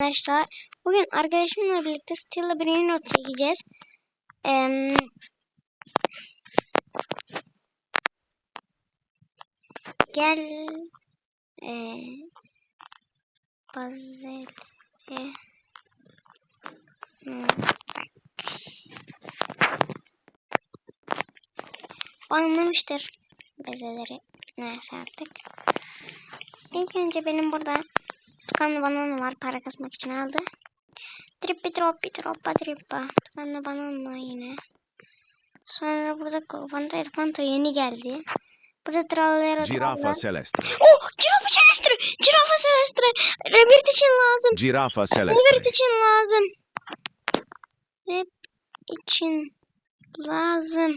arkadaşlar. Bugün arkadaşımla birlikte Stella Brain Rot çekeceğiz. Eee gel eee Bazel Hmm, bak. O anlamıştır bezeleri neyse artık. İlk önce benim burada tukanlı banana var para kasmak için aldı. Trippi troppi troppa trippa. Tukanlı banana yine. Sonra burada Fanto Fanto yeni geldi. Burada Trallero Girafa celeste. Oh! Girafa Celestre! Girafa Celestre! Rebirth için lazım. Girafa Rebirth celeste. için lazım. Rep için lazım.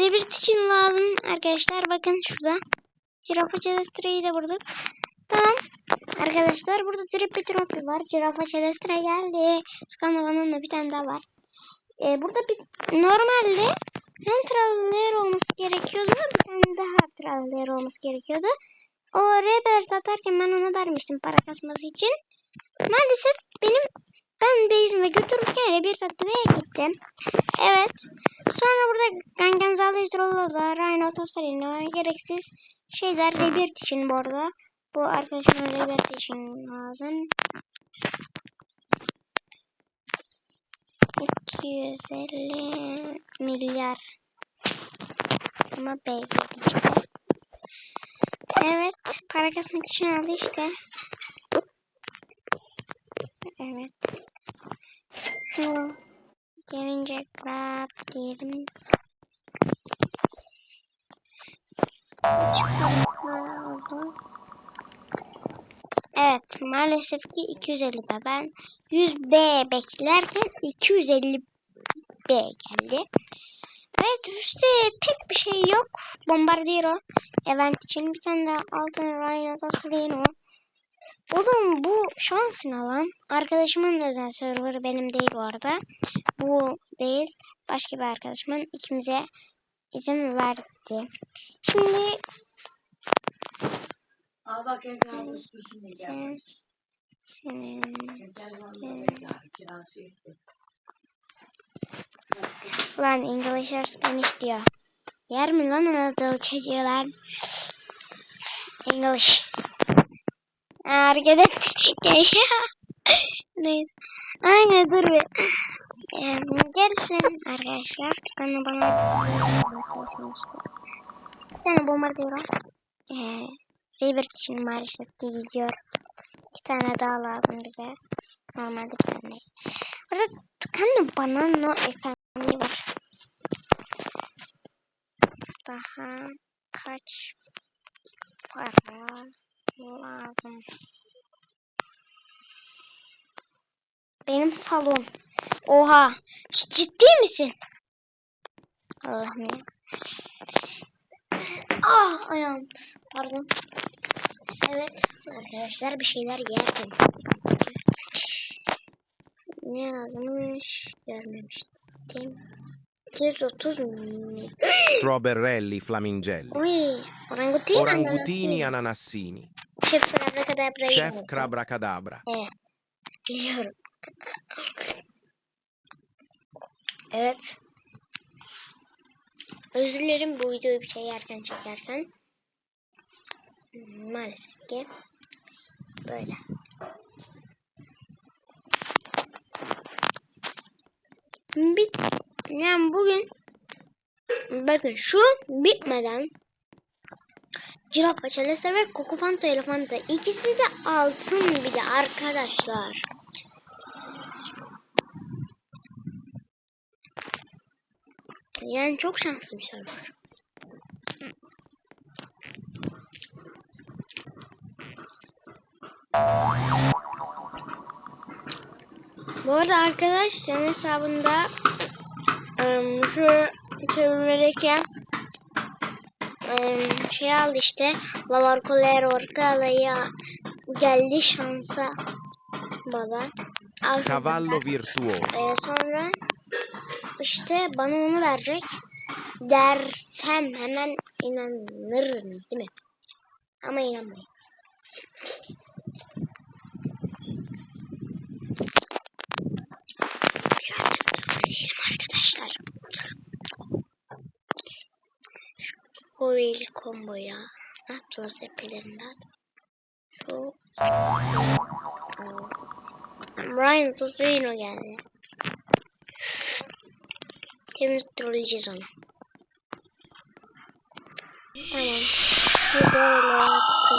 Rebirth için lazım arkadaşlar. Bakın şurada. Girafa Celestre'yi de bulduk. Tamam. Arkadaşlar burada Trippi Troppi var. Girafa Celestre geldi. Skandinavya'nın da bir tane daha var. Ee, burada bir normalde hem Traveler olması gerekiyordu bir tane daha Traveler olması gerekiyordu. O Rebirth atarken ben ona vermiştim para kasması için. Maalesef benim ben base'ime götürürken Rebirth attı ve gittim. Evet. Sonra burada Ganganzalı Trollada, Rhino Tostarino gereksiz şeyler Rebirth için bu arada. Bu arkadaşımın Rebirth için lazım. 250 milyar. Ama işte. Evet, para kasmak için aldı işte. Evet. Şunu gelince grab diyelim. Kaç maalesef ki 250 B. Ben 100 B beklerken 250 B geldi. Evet üstte pek bir şey yok. Bombardiro event için bir tane daha altın Rhino Tostarino. Oğlum bu şans ne lan? Arkadaşımın özel serverı benim değil bu arada. Bu değil. Başka bir arkadaşımın ikimize izin verdi. Şimdi Al bak evladım üstüne gel. sen, senin Gel vallahi ya kirası yetti. Ulan English or Spanish diyor. Yer mi lan Anadolu çocuğu lan? English. Hareket et. Neyse. Aynen dur bir. Ee, gelsin arkadaşlar. Tıkanı bana tane bombardıyorum. Ee, Rebirth için maalesef ki gidiyor. İki tane daha lazım bize. Normalde bir tane değil. Burada tıkanı bana no efendi var. Daha kaç para lazım? Benim salon. Oha. Ciddi misin? Allah'ım ya. Ah ayağım. Pardon. Evet arkadaşlar bir şeyler yerdim. Ne yazmış? Görmemiştim. 230 milyon. Strawberrelli flamingelli. Orangutin Orangutini ananası. ananassini. Şef Abracadabra'yı Chef unuttum. Crabrakadabra. Evet. Biliyorum. Evet. Özür dilerim bu videoyu bir şey yerken çekerken. Maalesef ki böyle. Bit yani bugün bakın şu bitmeden Cirafa Chalester ve Kokofanto Elefanta ikisi de altın bir de arkadaşlar. Yani çok şanslı bir server. Bu arada arkadaşlar hesabında ım, şu serverdeki ım, şey aldı işte Lavarcolero Orcala'ya geldi şansa bana. Al Cavallo virtuoso. Ee, sonra işte bana onu verecek dersem hemen inanırız değil mi? Ama inanmayın. Arkadaşlar. Şu Foil komboya Atlas epilerinden şu Brian Tosrino geldi. Şimdi trolleyeceğiz onu. Tamam. Bir böyle yaptım.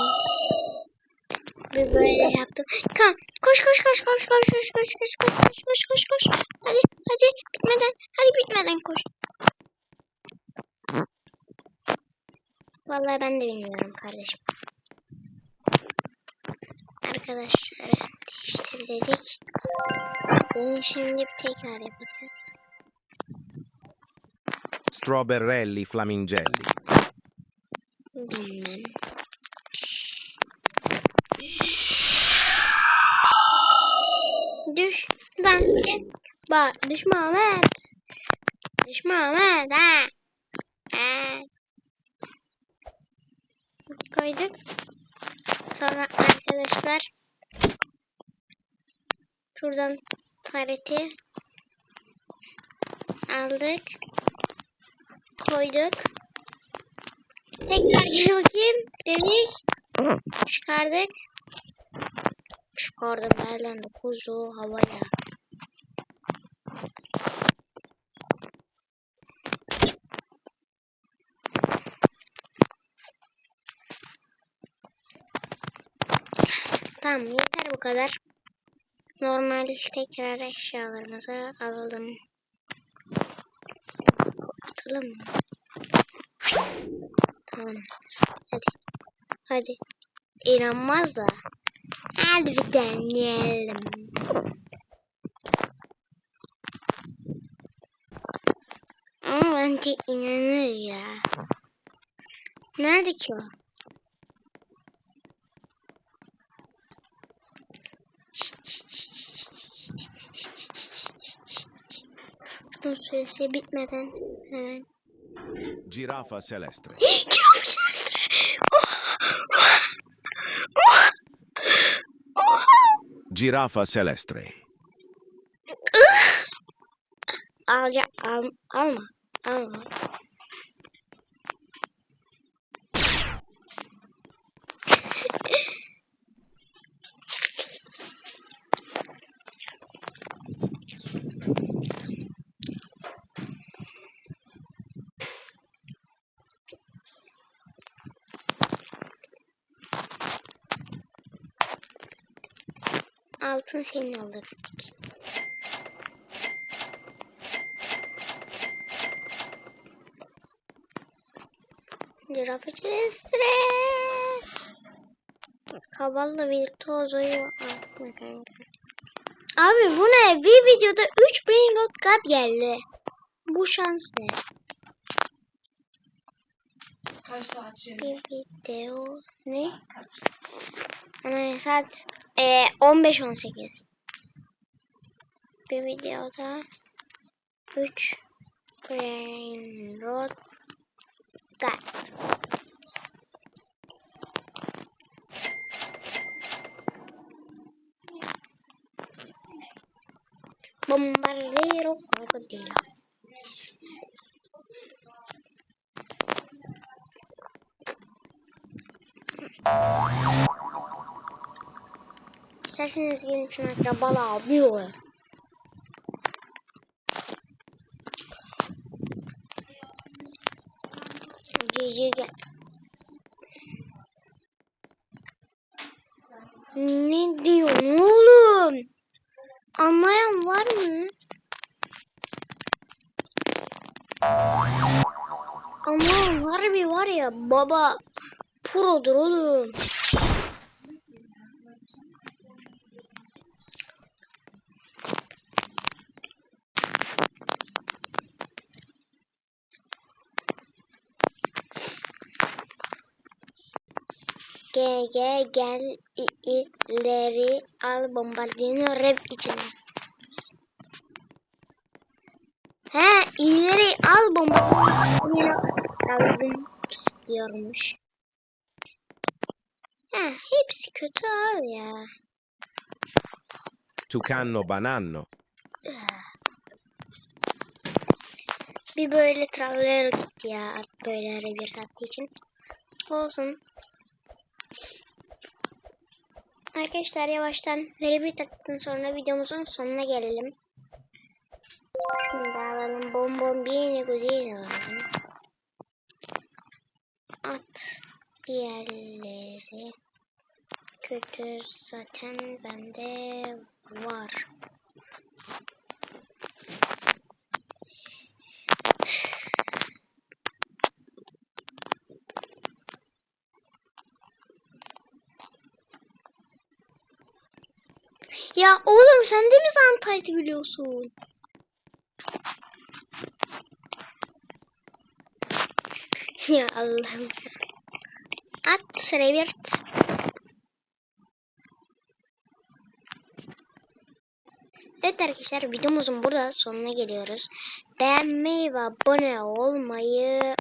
Bir böyle yaptım. Kan koş koş koş koş koş koş koş koş koş koş koş koş koş. Hadi hadi bitmeden hadi bitmeden koş. Vallahi ben de bilmiyorum kardeşim. Arkadaşlar değiştir dedik. Bunu şimdi tekrar yapacağız. Strawberrelli flamingelli. Lan. Bak düşme Ahmet. Düşme Ahmet ha. Ha. Koyduk. Sonra arkadaşlar şuradan tareti aldık. Koyduk. Tekrar gel bakayım. Dedik. Çıkardık. Çıkardım benden de kuzu havaya. Tamam yeter bu kadar. Normal tekrar eşyalarımızı alalım. Atalım mı? Tamam. Hadi. Hadi. İnanmaz da. Hadi bir deneyelim. Ama bence inanır ya. Nerede ki o? Şunun süresi bitmeden hemen Girafa celeste. Çok sesli. Girafa celeste. Alacağım. Al, alma. Alma. Altın senin olur. Giraffe Celestre. Kavallo Virtuoso'yu atma kanka. Abi bu ne? Bir videoda 3 Brain Rot God geldi. Bu şans ne? Kaç saat şimdi? Bir video ne? Kaç? Ana saat e, 15-18. Bir videoda 3 Brain Rot gato. Bombardeiro crocodilo. Сейчас я извините, на это была убила. Gel. Ne diyorsun oğlum? Anlayan var mı? Aman harbi var ya baba produr oğlum. Gel gel ileri al bombardino rev içine. He ileri al bombardino lazım diyormuş. He hepsi kötü abi ya. Tucano bananno. Bir böyle trallero gitti ya. Böyle bir tatlı için. Olsun. Arkadaşlar yavaştan bir taktıktan sonra videomuzun sonuna gelelim. Şunu da alalım. Bonbon bir güzel alalım. At diğerleri kötü zaten bende var. Ya oğlum sen de mi Zantayt'ı biliyorsun? ya Allah'ım. At Revert. Evet arkadaşlar videomuzun burada sonuna geliyoruz. Beğenmeyi ve abone olmayı